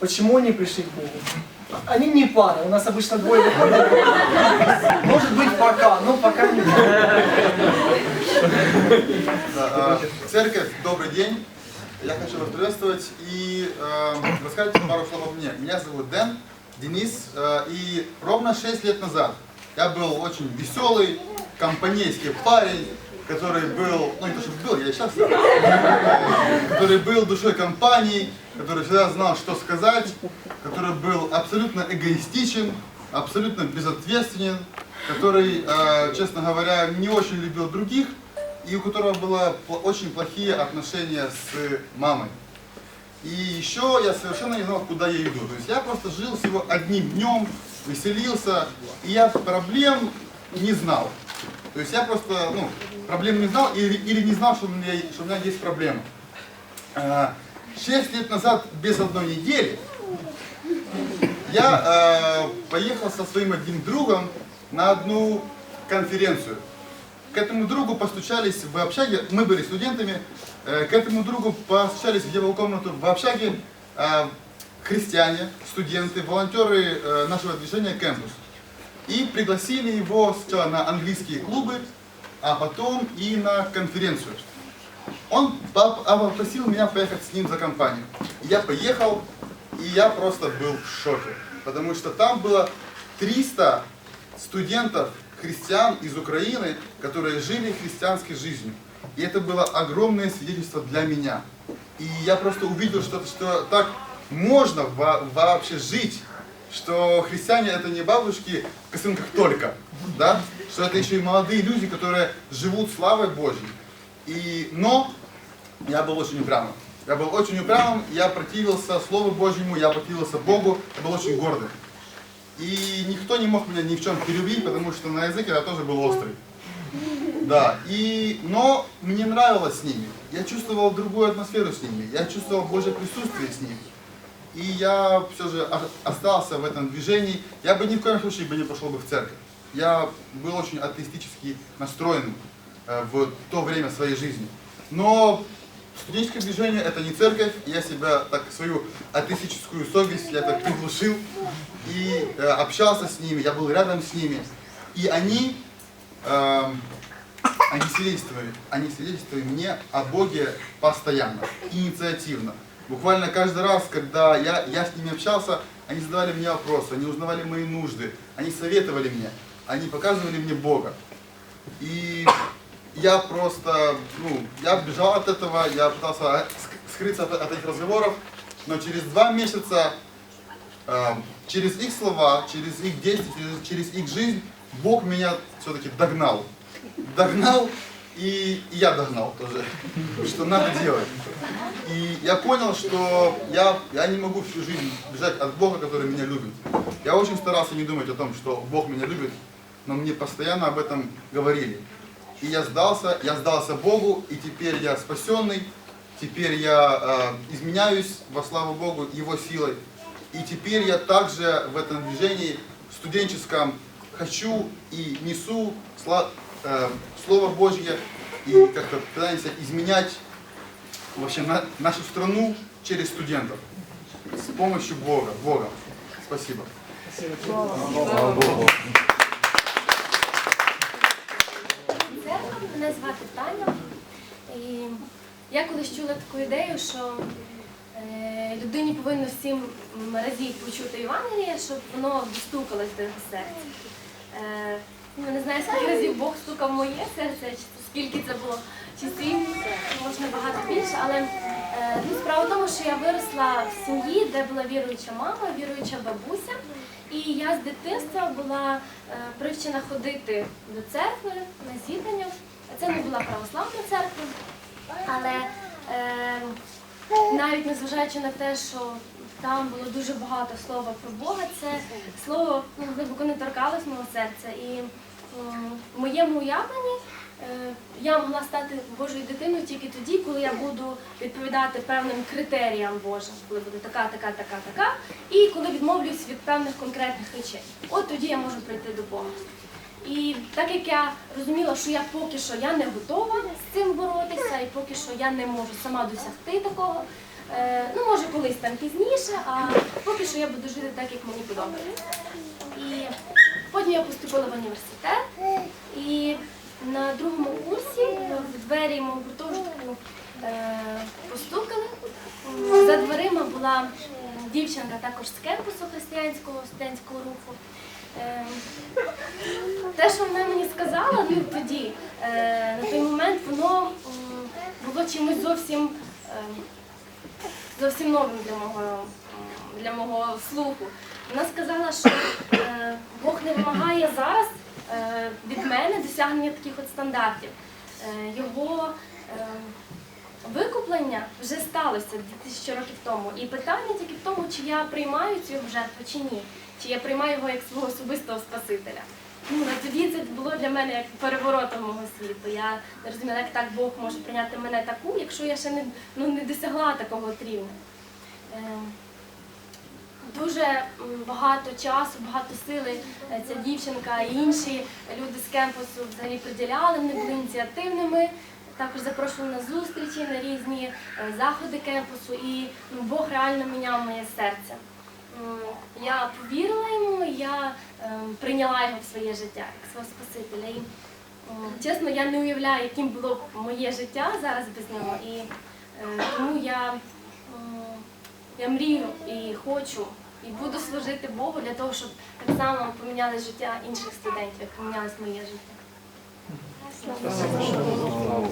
Почему они пришли к Богу? Они не пара, у нас обычно двое выходят. Может быть пока, но пока не э, Церковь, добрый день. Я хочу вас приветствовать и э, рассказать пару слов о мне. Меня зовут Дэн, Денис, э, и ровно 6 лет назад я был очень веселый, компанейский парень, который был, ну не то, что был, я сейчас, который был душой компании, который всегда знал, что сказать, который был абсолютно эгоистичен, абсолютно безответственен, который, э, честно говоря, не очень любил других, и у которого было очень плохие отношения с мамой. И еще я совершенно не знал, куда я иду. То есть я просто жил всего одним днем, веселился, и я проблем не знал. То есть я просто, ну, проблем не знал или, или не знал, что у меня, что у меня есть проблема. А, Шесть лет назад, без одной недели, я э, поехал со своим одним другом на одну конференцию. К этому другу постучались в общаге, мы были студентами, э, к этому другу постучались в его комнату в общаге э, христиане, студенты, волонтеры э, нашего движения «Кэмпус». И пригласили его сначала на английские клубы, а потом и на конференцию. Он а, попросил меня поехать с ним за компанию. Я поехал, и я просто был в шоке. Потому что там было 300 студентов, христиан из Украины, которые жили христианской жизнью. И это было огромное свидетельство для меня. И я просто увидел, что, что так можно во- вообще жить, что христиане это не бабушки в косынках только, да? что это еще и молодые люди, которые живут славой Божьей. И, но я был очень упрямым. Я был очень упрямым, я противился Слову Божьему, я противился Богу, я был очень гордым. И никто не мог меня ни в чем переубить, потому что на языке я тоже был острый. Да, и, но мне нравилось с ними. Я чувствовал другую атмосферу с ними. Я чувствовал Божье присутствие с ними. И я все же остался в этом движении. Я бы ни в коем случае бы не пошел бы в церковь. Я был очень атеистически настроен э, в то время своей жизни. Но студенческое движение это не церковь. Я себя так свою атеистическую совесть я так приглушил и э, общался с ними. Я был рядом с ними. И они эм, они свидетельствовали, они свидетельствовали мне о Боге постоянно, инициативно. Буквально каждый раз, когда я, я с ними общался, они задавали мне вопросы, они узнавали мои нужды, они советовали мне, они показывали мне Бога. И я просто, ну, я бежал от этого, я пытался ск- скрыться от, от этих разговоров, но через два месяца э, через их слова, через их действия, через, через их жизнь Бог меня все-таки догнал. Догнал, и, и я догнал тоже, что надо делать. И я понял, что я, я не могу всю жизнь бежать от Бога, который меня любит. Я очень старался не думать о том, что Бог меня любит, но мне постоянно об этом говорили. И я сдался, я сдался Богу, и теперь я спасенный, теперь я э, изменяюсь во славу Богу Его силой. И теперь я также в этом движении студенческом хочу и несу сла- э, Слово Божье и как-то пытаемся изменять вообще на- нашу страну через студентов с помощью Бога. Бога. Спасибо. церква. Я колись чула таку ідею, що е, людині повинно сім м, разів почути Євангеліє, щоб воно достукалось до його серця. Е, ну, не знаю, скільки разів Бог стукав моє серце, чи скільки це було, чи сім, можна багато більше. Але е, ну, справа в тому, що я виросла в сім'ї, де була віруюча мама, віруюча бабуся. І я з дитинства була привчена ходити до церкви на зібрання. Це не була православна церква, але е, навіть незважаючи на те, що там було дуже багато слова про Бога, це слово ну, глибоко не торкалось мого серця. І в моєму уявленні е, я могла стати Божою дитиною тільки тоді, коли я буду відповідати певним критеріям Божим, коли буду така, така, така, така, і коли відмовлюсь від певних конкретних речей. От тоді я можу прийти до Бога. І так як я розуміла, що я поки що я не готова з цим боротися, і поки що я не можу сама досягти такого, Е, ну, може, колись там пізніше, а поки що я буду жити так, як мені подобається. І потім я поступила в університет, і на другому курсі в двері мого гуртожитку е, постукали. За дверима була дівчинка також з кемпусу християнського студентського руху. Е, те, що вона мені сказала ну, тоді, е, на той момент, воно було чимось зовсім, е, зовсім новим для мого, для мого слуху. Вона сказала, що е, Бог не вимагає зараз е, від мене досягнення таких от стандартів. Його е, викуплення вже сталося 2000 років тому. І питання тільки в тому, чи я приймаю цю жертву чи ні, чи я приймаю його як свого особистого Спасителя. Ну, тоді це було для мене як переворотом мого світу. Я не розуміла, як так Бог може прийняти мене таку, якщо я ще не, ну, не досягла такого рівня. Е, Дуже багато часу, багато сили е, ця дівчинка і інші люди з кемпусу взагалі приділяли, вони були ініціативними. Також запрошували на зустрічі, на різні е, заходи кемпусу, і ну, Бог реально міняв моє серце. М, Я повірила йому, я е, прийняла його в своє життя як свого Спасителя. І, чесно, я не уявляю, яким було б моє життя зараз без нього. І е, тому я, я мрію і хочу, і буду служити Богу для того, щоб так само помінялось життя інших студентів, як помінялось моє життя. Спасибо, что